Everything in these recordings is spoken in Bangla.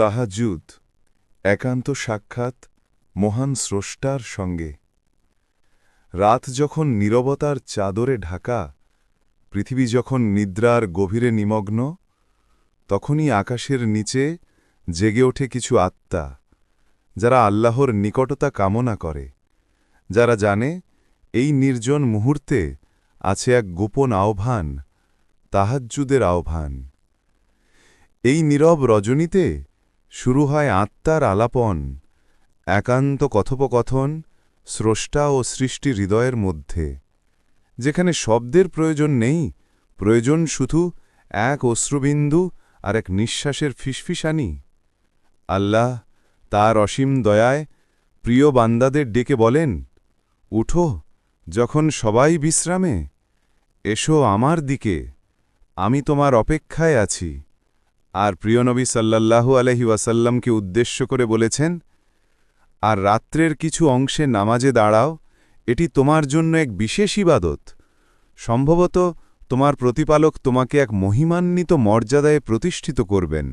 তাহাজুদ, একান্ত সাক্ষাৎ মহান স্রষ্টার সঙ্গে। রাত যখন নীরবতার চাদরে ঢাকা, পৃথিবী যখন নিদ্রার গভীরে নিমগ্ন, তখনই আকাশের নিচে জেগে ওঠে কিছু আত্মা, যারা আল্লাহর নিকটতা কামনা করে, যারা জানে এই নির্জন মুহূর্তে আছে এক গোপন আহ্বান, তাহাজ্জুদের আহ্বান। এই নীরব রজনীতে শুরু হয় আত্মার আলাপন, একান্ত কথোপকথন, স্রষ্টা ও সৃষ্টি হৃদয়ের মধ্যে। যেখানে শব্দের প্রয়োজন নেই, প্রয়োজন শুধু এক অশ্রুবিন্দু আর এক নিঃশ্বাসের ফিসফিসানি। আল্লাহ তার অসীম দয়ায় প্রিয় বান্দাদের ডেকে বলেন, উঠো, যখন সবাই বিশ্রামে, এসো আমার দিকে, আমি তোমার অপেক্ষায় আছি। আর প্রিয়নবী সাল্লাল্লাহু আলহি ওয়াসাল্লামকে উদ্দেশ্য করে বলেছেন, আর রাত্রের কিছু অংশে নামাজে দাঁড়াও, এটি তোমার জন্য এক বিশেষ ইবাদত। সম্ভবত তোমার প্রতিপালক তোমাকে এক মহিমান্বিত মর্যাদায় প্রতিষ্ঠিত করবেন।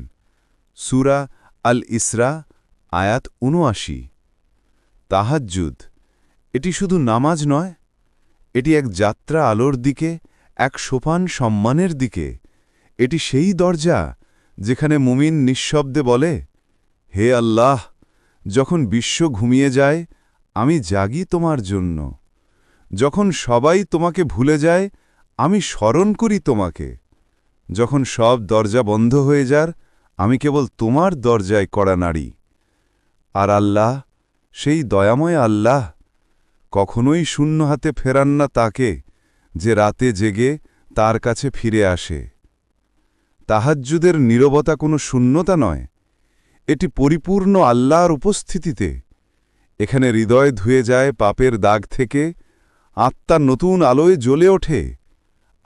সুরা আল ইসরা আয়াত উনআশি তাহাজ্জুদ, এটি শুধু নামাজ নয়, এটি এক যাত্রা আলোর দিকে, এক সোপান সম্মানের দিকে, এটি সেই দরজা যেখানে মুমিন নিঃশব্দে বলে, হে আল্লাহ, যখন বিশ্ব ঘুমিয়ে যায়, আমি জাগি তোমার জন্য। যখন সবাই তোমাকে ভুলে যায়, আমি স্মরণ করি তোমাকে। যখন সব দরজা বন্ধ হয়ে যার, আমি কেবল তোমার দরজায় কড়া নাড়ি। আর আল্লাহ, সেই দয়াময় আল্লাহ, কখনোই শূন্য হাতে ফেরান না তাকে, যে রাতে জেগে তার কাছে ফিরে আসে। তাহাজ্জুদের নীরবতা কোনো শূন্যতা নয়। এটি পরিপূর্ণ আল্লাহর উপস্থিতিতে। এখানে হৃদয় ধুয়ে যায় পাপের দাগ থেকে, আত্মা নতুন আলোয় জ্বলে ওঠে,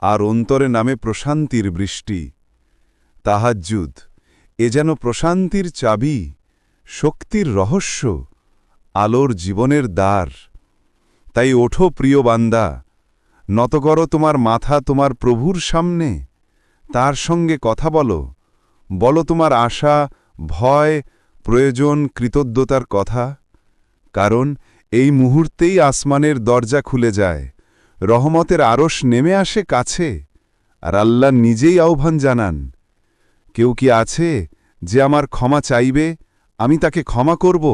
আর অন্তরে নামে প্রশান্তির বৃষ্টি। তাহাজ্জুদ, এ যেন প্রশান্তির চাবি, শক্তির রহস্য, আলোর জীবনের দ্বার। তাই ওঠো প্রিয় বান্দা, নত করো তোমার মাথা তোমার প্রভুর সামনে। তার সঙ্গে কথা বলো। বলো তোমার আশা, ভয়, প্রয়োজন, কৃতজ্ঞতার কথা। কারণ এই মুহূর্তেই আসমানের দরজা খুলে যায়। রহমতের আরশ নেমে আসে কাছে, আর আল্লাহ নিজেই আহ্বান জানান, কেউ কি আছে যে আমার ক্ষমা চাইবে? আমি তাকে ক্ষমা করব।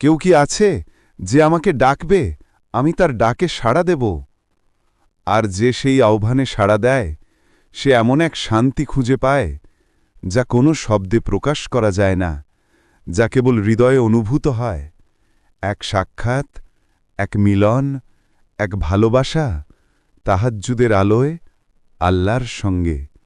কেউ কি আছে যে আমাকে ডাকবে? আমি তার ডাকে সাড়া দেব। আর যে সেই আহ্বানে সাড়া দেয় সে এমন এক শান্তি খুঁজে পায়, যা কোনো শব্দে প্রকাশ করা যায় না, যা কেবল হৃদয়ে অনুভূত হয়। এক সাক্ষাৎ, এক মিলন, এক ভালোবাসা, তাহাজ্জুদের আলোয় আল্লাহর সঙ্গে।